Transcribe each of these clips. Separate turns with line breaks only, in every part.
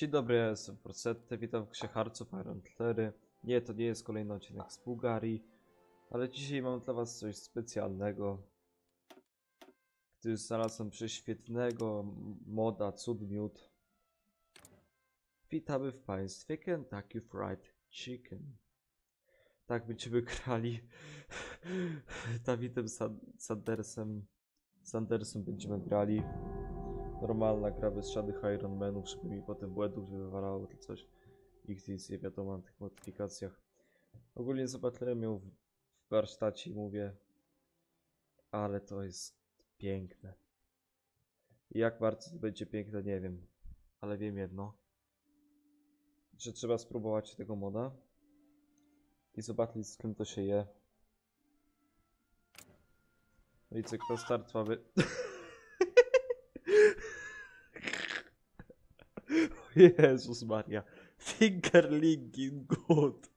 Dzień dobry, ja jestem Forsette, witam w Ksiecharcu Iron 4. Nie, to nie jest kolejny odcinek z Bułgarii, ale dzisiaj mam dla was coś specjalnego. Gdyż znalazłem prześwietnego moda Cud Miód. Witamy w państwie Kentucky Fried Chicken. Tak będziemy grali Dawidem San- Sandersem. Sandersem będziemy grali. Normalna gra bez żadnych Ironmanów, żeby mi potem błędów nie wywalało czy coś. Ich nic nie wiadomo o tych modyfikacjach. Ogólnie zobaczyłem ją w warsztacie i mówię, ale to jest piękne. Jak bardzo to będzie piękne, nie wiem. Ale wiem jedno, że trzeba spróbować tego moda i zobaczyć z czym to się je. No i cykl start mamy. O Jezus Maria. Fingerlinging good.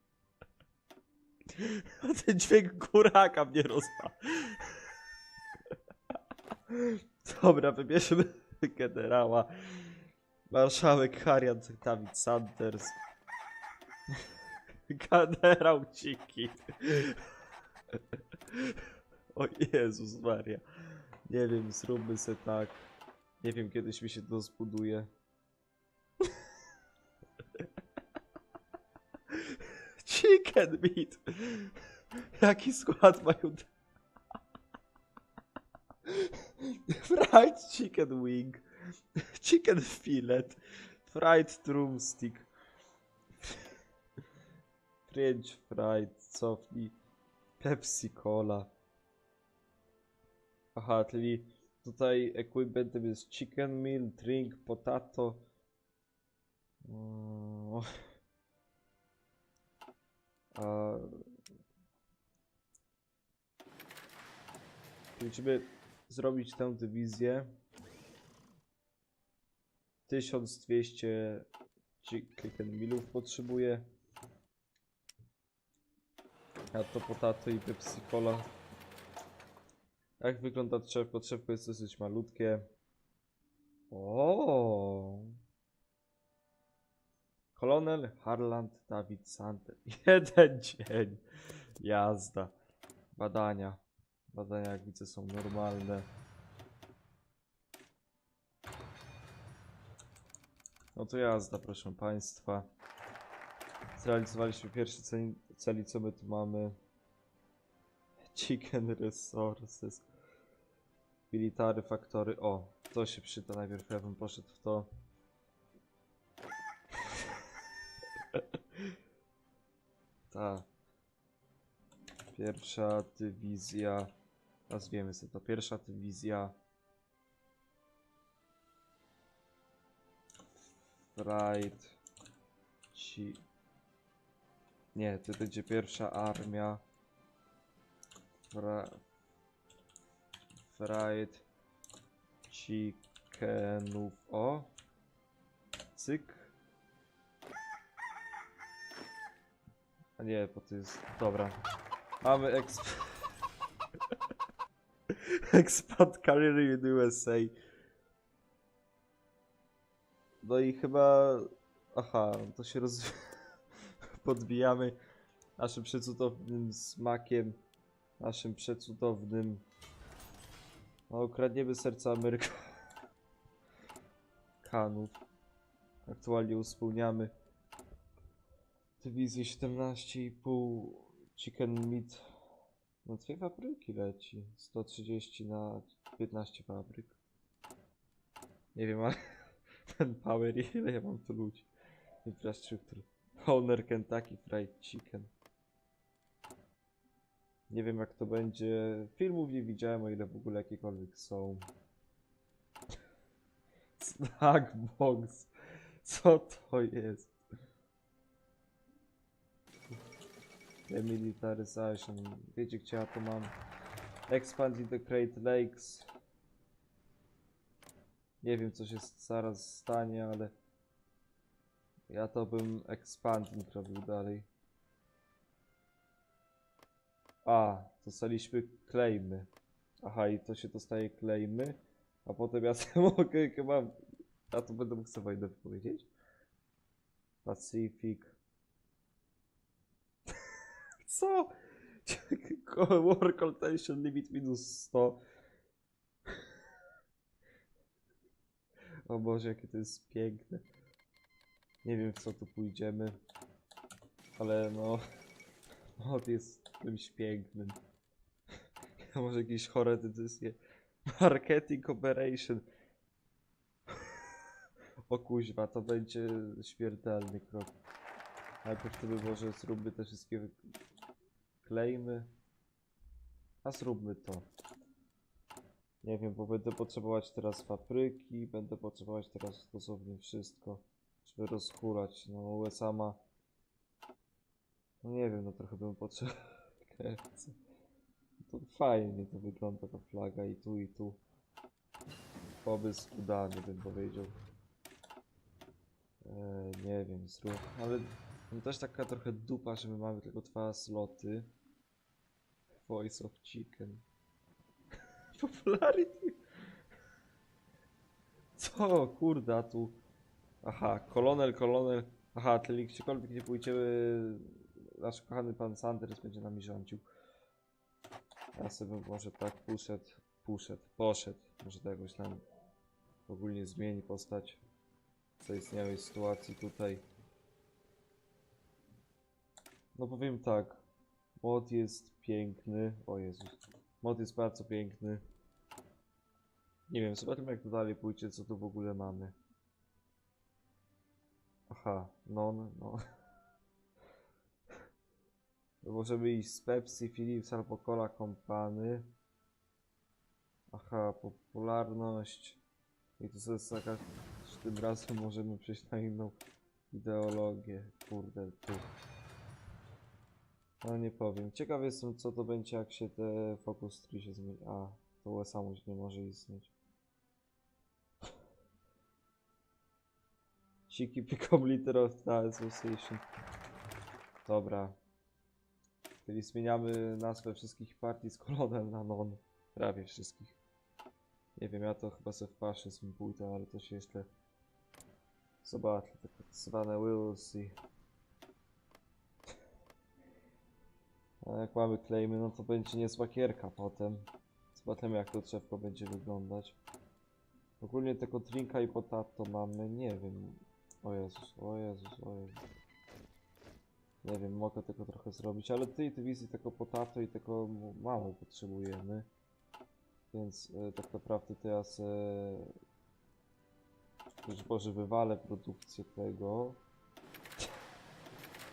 Ten dźwięk kuraka mnie rozpa. Dobra, wybierzmy generała. Marszałek Harrian Dawid Sanders. Generał Ciki. O Jezus Maria. Nie wiem, zróbmy se tak. Nie wiem, kiedyś mi się to zbuduje. Chicken meat. Jaki skład mają? Fried chicken wing. Chicken fillet. Fried drumstick. French fried, cofnij. Pepsi Cola. Aha, czyli tutaj equipmentem jest chicken meal, drink, potato. Mm. Musimy zrobić tę dywizję. 1200 chicken milów potrzebuję. A to potato i Pepsi Cola. Jak wygląda drzew? Potrzebko jest dosyć malutkie. O. Kolonel Harland Dawid Sander. Jeden dzień. Jazda. Badania. Badania, jak widzę, są normalne. No to jazda, proszę Państwa. Zrealizowaliśmy pierwszy cel, cel co my tu mamy. Chicken Resources. Military Factory. O, to się przyda. Najpierw ja bym poszedł w to. Ta. Pierwsza dywizja. Nazwiemy sobie to. Pierwsza dywizja. Fried. Ci. Nie, to będzie pierwsza armia. Fra... Fried. Chickenów. O. Cyk. Nie, bo to jest... Dobra. Mamy exp... Expand Career in USA. No i chyba... Aha, to się roz... Podbijamy naszym przecudownym smakiem. Naszym przecudownym... No, kradniemy serca Amerykanów. Aktualnie uspełniamy dywizję 17,5 chicken meat. No dwie fabryki leci. 130 na 15 fabryk. Nie wiem, ale ten power ile ja mam tu ludzi. Infrastruktur. Owner Kentucky Fried Chicken. Nie wiem jak to będzie. Filmów nie widziałem, o ile w ogóle jakiekolwiek są. Snackbox. Co to jest? Demilitarization. Wiecie gdzie ja to mam? Expand the Great Lakes. Nie wiem co się zaraz stanie, ale ja to bym expanding robił dalej. A, dostaliśmy claimy. Aha, i to się dostaje claimy, a potem ja sobie mogę chyba... Ja to będę mógł sobie powiedzieć? Pacific. Co? Work Tension Limit minus 100. O Boże, jakie to jest piękne. Nie wiem w co tu pójdziemy. Ale no... Mod jest czymś pięknym. A może jakieś chore decyzje. Marketing Operation. O kuźwa, to będzie śmiertelny krok. Najpierw wtedy może zróbmy te wszystkie klejmy. A zróbmy to. Nie wiem, bo będę potrzebować teraz fabryki, będę potrzebować teraz dosłownie wszystko, żeby rozhulać. No USA ma... No nie wiem, no trochę bym potrzebował. To fajnie to wygląda ta flaga i tu i tu. Pomysł udany bym powiedział. Eee, nie wiem, zrób, ale no też taka trochę dupa, że my mamy tylko dwa sloty. Voice of Chicken. Popularity. Co, kurde, a tu... Aha, kolonel, kolonel. Aha, czyli gdziekolwiek nie pójdziemy, nasz kochany pan Sanders będzie nami rządził. Ja sobie może tak poszedł, poszedł, poszedł. Może to jakoś tam ogólnie zmieni postać zaistniałej sytuacji tutaj. No powiem tak, mod jest piękny, o Jezus, mod jest bardzo piękny. Nie wiem, zobaczymy jak to dalej pójdzie, co tu w ogóle mamy. Aha, non, no. To Możemy iść z Pepsi, Philips albo Cola Company. Aha, popularność. I to jest taka, że tym razem możemy przejść na inną ideologię. Kurde, tu. No nie powiem. Ciekaw jestem co to będzie jak się te Focus 3 się zmieni. A, to USA nie może istnieć. Siki become leader of the association. Dobra. Czyli zmieniamy nazwę wszystkich partii z kolonel na non. Prawie wszystkich. Nie wiem, ja to chyba se w faszyzm pójdę, ale to się jeszcze zobaczy. Tak zwane will. A jak mamy claimy, no to będzie niezła gierka potem. Zobaczymy jak to drzewko będzie wyglądać. Ogólnie tego drinka i potato mamy, nie wiem. O Jezus, o Jezus, o Jezus. Nie wiem, mogę tego trochę zrobić, ale tej dywizji tego potato i tego mało potrzebujemy. Więc e, tak naprawdę to ja se... Już Boże, wywalę produkcję tego.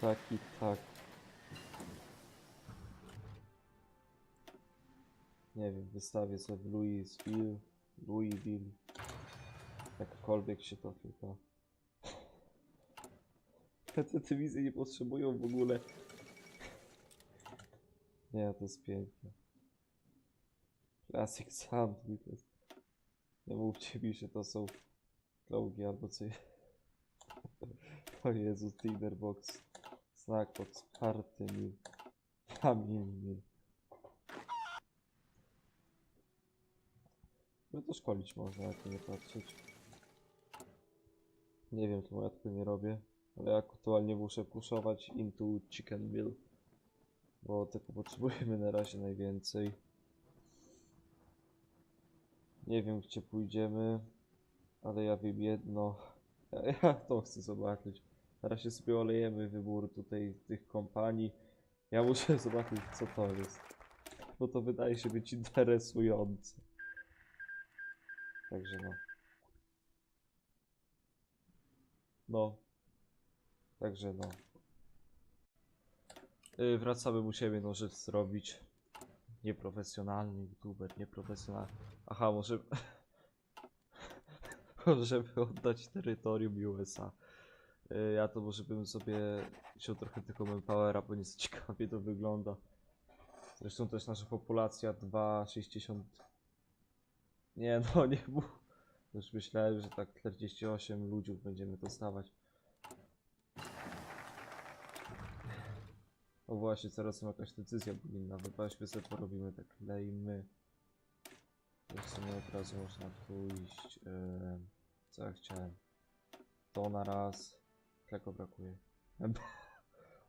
Tak i tak. Nie wiem, wystawię sobie Louisville, Louisville. Jakkolwiek się to chyba. Te dywizje nie potrzebują w ogóle. Nie, to jest piękne. Classic Sandwiches. Nie mówcie mi, że to są czołgi albo coś. O Jezu, Dinner Box. Snack box, party meal. Family meal. No to szkolić można, jak nie patrzeć. Nie wiem, czemu ja tego nie robię. Ale aktualnie muszę puszować into chicken meal. Bo tego potrzebujemy na razie najwięcej. Nie wiem gdzie pójdziemy, ale ja wiem jedno. Ja, ja to chcę zobaczyć. Na razie sobie olejemy wybór tutaj tych kompanii. Ja muszę zobaczyć co to jest. Bo to wydaje się być interesujące. Także no. No. Także no. Yy, wracamy, musimy no rzecz zrobić. Nieprofesjonalny youtuber, nieprofesjonalny. Aha, może... Możemy oddać terytorium USA. Yy, ja to może bym sobie wziął trochę tylko manpowera, bo nieco ciekawie to wygląda. Zresztą też nasza populacja 2,60... Nie no, nie mów. Już myślałem, że tak 48 ludzi będziemy dostawać. O właśnie, mam jakaś decyzja inna. Weźmy sobie porobimy tak lejmy. To w sumie od razu można tu iść. em, co ja chciałem? To na raz. Czego brakuje?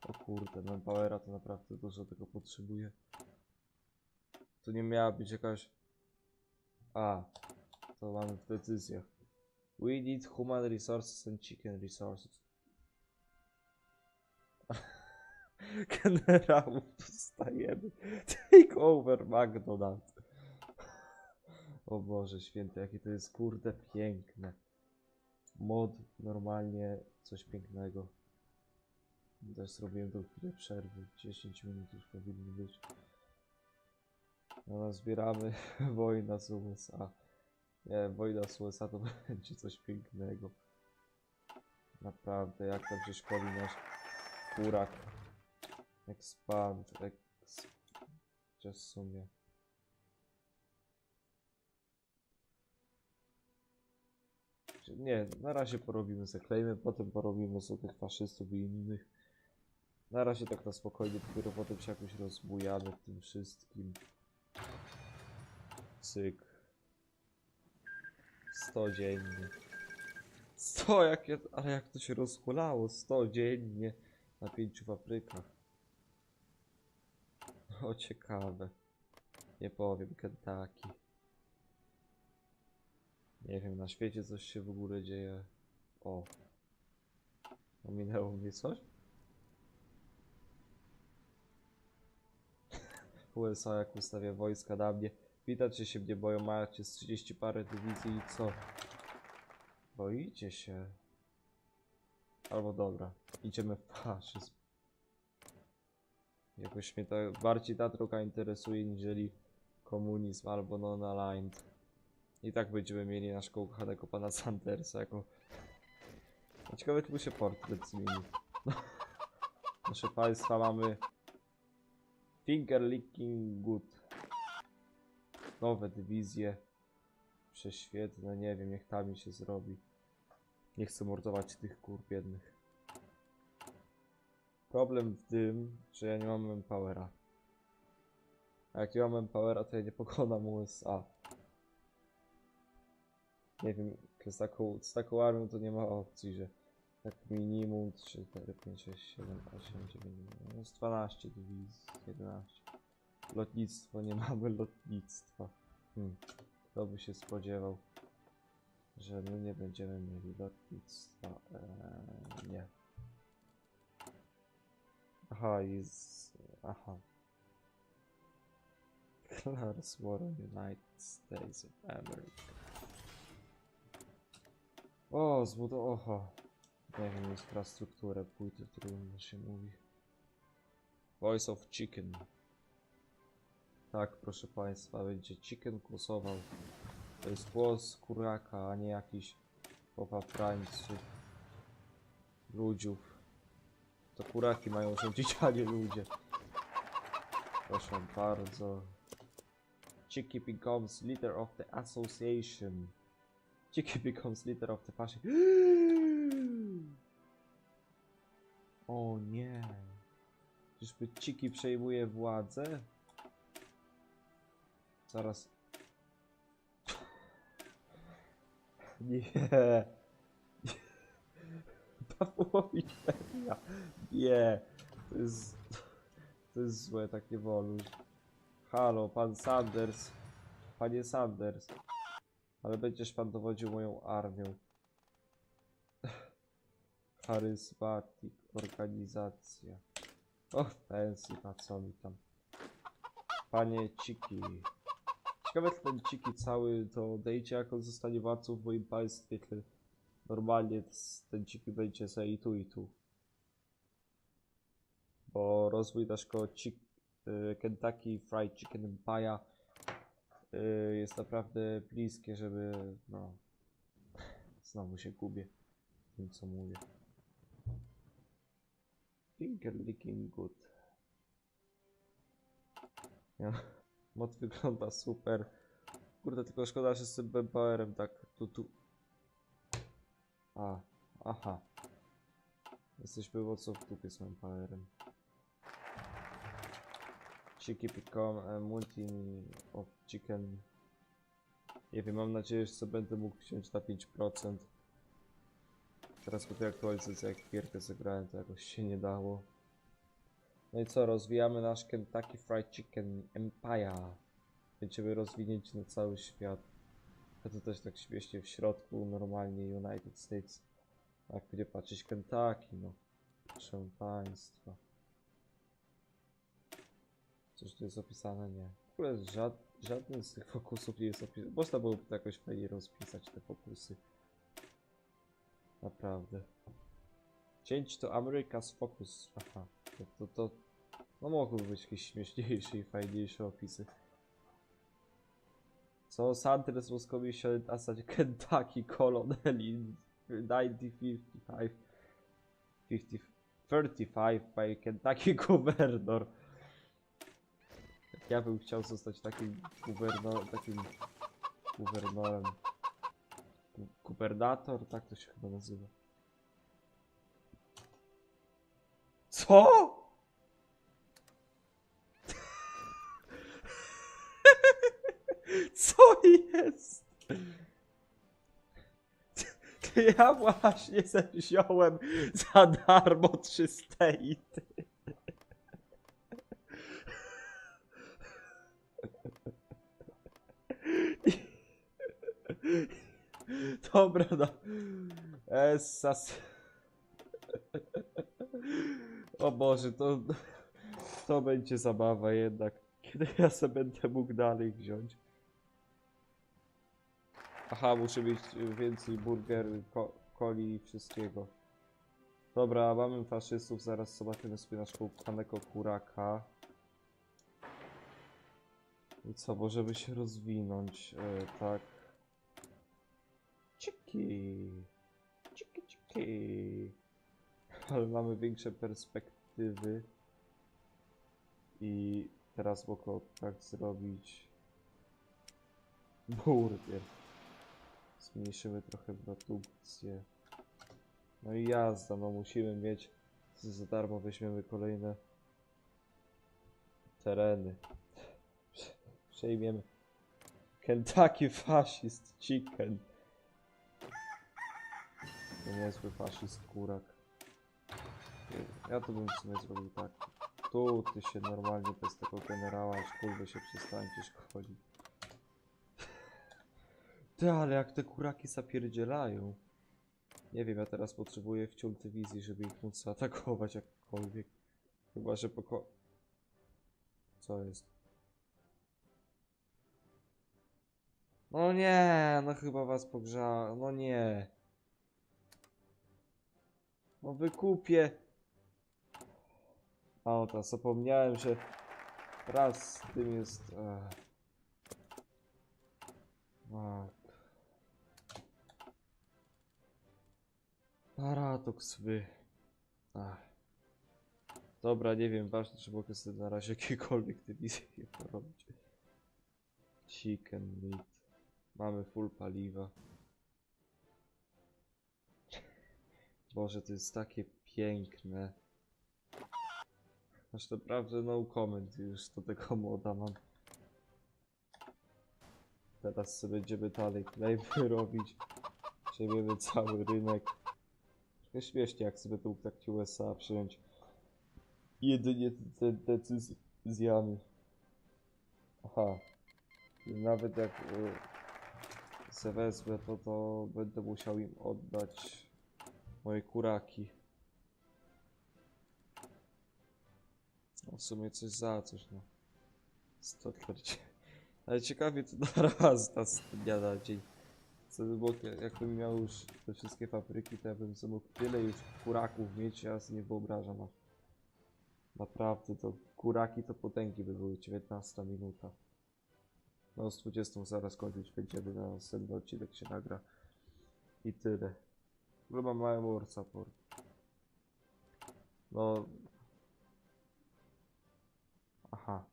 O kurde, Manpowera to naprawdę dużo tego potrzebuje. Tu nie miała być jakaś... A, to mamy w decyzjach. We need human resources and chicken resources. Generałów dostajemy. Take over McDonald's. O Boże święty, jakie to jest kurde piękne. Mod normalnie coś pięknego. Też zrobiłem tą chwilę przerwy. 10 minut już powinny być. No, zbieramy wojna z USA. Nie, wojna z USA to będzie coś pięknego. Naprawdę, jak tam się szkoli nasz kurak. Expand, ex... Chociaż w sumie. Nie, na razie porobimy zaklejmy, potem porobimy sobie tych faszystów i innych. Na razie tak na spokojnie, dopiero potem się jakoś rozbujamy w tym wszystkim. Cyk. 100 dziennie. 100 jak ja, ale jak to się rozhulało, 100 dziennie na pięciu fabrykach. O ciekawe. Nie powiem, Kentucky. Nie wiem, na świecie coś się w ogóle dzieje. O. Ominęło mnie coś? USA jak ustawia wojska na mnie. Widać, że się mnie boją, macie z 30 parę dywizji i co? Boicie się? Albo dobra, idziemy w faszyzm. Jakoś mnie to bardziej ta droga interesuje, niżeli komunizm albo non-aligned. I tak będziemy mieli naszego ukochanego pana Sandersa jako... No ciekawe, czy mu się portret zmieni. Proszę państwa, mamy... Finger Licking Good. Nowe dywizje. Prześwietne, nie wiem, niech tam mi się zrobi. Nie chcę mordować tych kur biednych. Problem w tym, że ja nie mam manpowera. A jak nie mam manpowera, to ja nie pokonam USA. Nie wiem, z taką, z taką armią to nie ma opcji, że tak minimum 3, 4, 5, 6, 7, 8, 9, no jest 12 dywizji, 11. Lotnictwo, nie mamy lotnictwa. Hmm. Kto by się spodziewał, że my nie będziemy mieli lotnictwa? Eee, nie. Aha, jest... Aha. Declares war United States of America. O, zbudow... Oho. Wiem, infrastrukturę płyty trudno się mówi. Voice of Chicken. Tak, proszę Państwa, będzie chicken głosował. To jest głos kuraka, a nie jakiś popaprańców. Ludziów. To kuraki mają rządzić, a nie ludzie. Proszę bardzo. Chicky becomes leader of the association. Chicky becomes leader of the fashion. O nie. Czyżby Chiki przejmuje władzę? Zaraz. Nie. Papułowiczenia. Nie. To jest... To jest złe, tak nie wolno. Halo, pan Sanders. Panie Sanders. Ale będziesz pan dowodził moją armią. Charyzmatik, organizacja. O, pensji, a co mi tam. Panie Ciki. Ciekawe, czy ten Ciki cały to odejdzie, jak on zostanie władcą w moim państwie, czy normalnie ten Ciki będzie za i tu, i tu. Bo rozwój naszego Chick, y, Kentucky Fried Chicken Empire y, jest naprawdę bliskie, żeby, no... Znowu się gubię w tym, co mówię. Finger licking good. Ja, mod wygląda super. Kurde, tylko szkoda, że z tym tak tu tu. A, aha. Jesteśmy mocno w dupie z BPR-em. Chicky become multi of chicken. Nie wiem, mam nadzieję, że sobie będę mógł wziąć na 5%. Teraz po tej aktualizacji jak gierkę zagrałem, to jakoś się nie dało. No i co, rozwijamy nasz Kentucky Fried Chicken Empire. Będziemy rozwinięci na cały świat. A to też tak śmiesznie w środku, normalnie United States. Jak będzie patrzeć Kentucky, no. Proszę państwa. Coś tu jest opisane? Nie. W ogóle żad, żaden z tych fokusów nie jest opisany. Można byłoby to jakoś fajnie rozpisać, te fokusy. Naprawdę. Cięć to America's Focus. Aha. To, to, to... No mogłyby być jakieś śmieszniejsze i fajniejsze opisy. So Sanders was commissioned as a Kentucky colonel in 1955 50, 35 by Kentucky governor. Ja bym chciał zostać takim guberno, takim gubernorem. Gu- Gubernator? Tak to się chyba nazywa. Co? Co jest? Ja właśnie wziąłem za darmo trzy stejty. Dobra, no. Esas. O Boże, to, to będzie zabawa jednak. Kiedy ja sobie będę mógł dalej wziąć? Aha, muszę mieć więcej burger, coli i wszystkiego. Dobra, mamy faszystów, zaraz zobaczymy sobie naszego ukochanego kuraka. I co, możemy się rozwinąć, e, tak. Ciki. Ciki, ciki. Ale mamy większe perspektywy. I teraz mogę tak zrobić. Burger. Zmniejszymy trochę produkcję. No i jazda, no musimy mieć. Za darmo weźmiemy kolejne tereny. Przejmiemy. Kentucky Fascist Chicken. To niezły faszyst kurak. Ja to bym w sumie zrobił tak. Tu ty się normalnie bez tego generała, aż kurwy się przestańcie szkolić. Ty, ale jak te kuraki zapierdzielają. Nie wiem, ja teraz potrzebuję wciął dywizji, żeby ich móc zaatakować jakkolwiek. Chyba, że poko... Co jest? No nie, no chyba was pogrzała. No nie. No wykupię. A to zapomniałem, że raz z tym jest. Tak. Paradoks wy. Ach. Dobra, nie wiem, ważne, czy mogę sobie na razie jakiekolwiek dywizje porobić. Chicken meat. Mamy full paliwa. Boże, to jest takie piękne. Aż naprawdę no comment już do tego moda mam. Teraz sobie będziemy dalej klejmy robić. Przejmiemy cały rynek. Trochę śmiesznie jak sobie tu tak USA przyjąć. Jedynie te decyzjami. Aha. Nawet jak y, se wezmę to, to będę musiał im oddać moje kuraki. W sumie coś za coś, no. 140. Ale ciekawie to na raz, na z dnia na dzień. Co by było, jakbym miał już te wszystkie fabryki, to ja bym sobie mógł tyle już kuraków mieć, ja sobie nie wyobrażam. aż. Naprawdę, to kuraki to potęgi by były, 19 minuta. No z 20 zaraz kończyć będziemy, na następny odcinek się nagra. I tyle. W ogóle mam mały war support. No... Aha.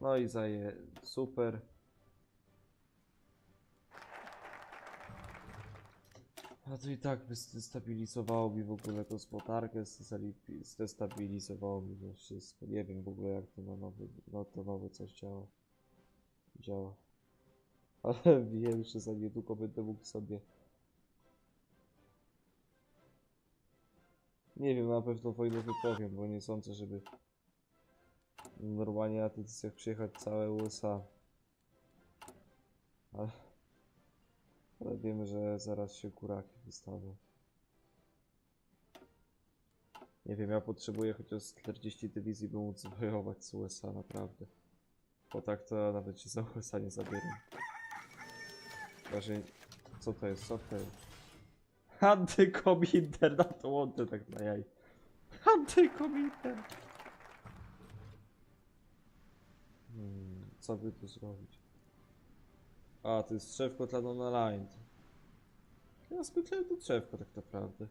No i zaje... super. A to i tak zdestabilizowało mi w ogóle gospodarkę, zdestabilizowało mi to wszystko. Nie wiem w ogóle jak to na nowy, no to nowe coś działa. Działa. Ale wiem, że za niedługo będę mógł sobie Nie wiem, na pewno wojnę wypowiem, bo nie sądzę, żeby normalnie na tych decyzjach przyjechać całe USA. Ale, ale wiemy, że zaraz się kuraki wystawią. Nie wiem, ja potrzebuję chociaż 40 dywizji, by móc wojować z USA, naprawdę. Bo tak to nawet się za USA nie zabieram. Że... Co to jest? Co to jest? Antykominter, na to łączę tak na jaj. Antykominter! Hmm, co by tu zrobić? A, to jest drzewko dla non-aligned. Ja zwykle to drzewko tak naprawdę.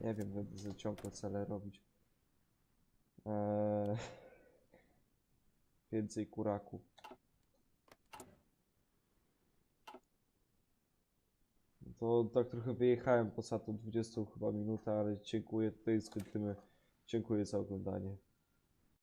Nie wiem, będę sobie ciągle cele robić. Eee... Więcej kuraku. To tak trochę wyjechałem poza tą 20 chyba minutę, ale dziękuję, tutaj skończymy. Dziękuję za oglądanie.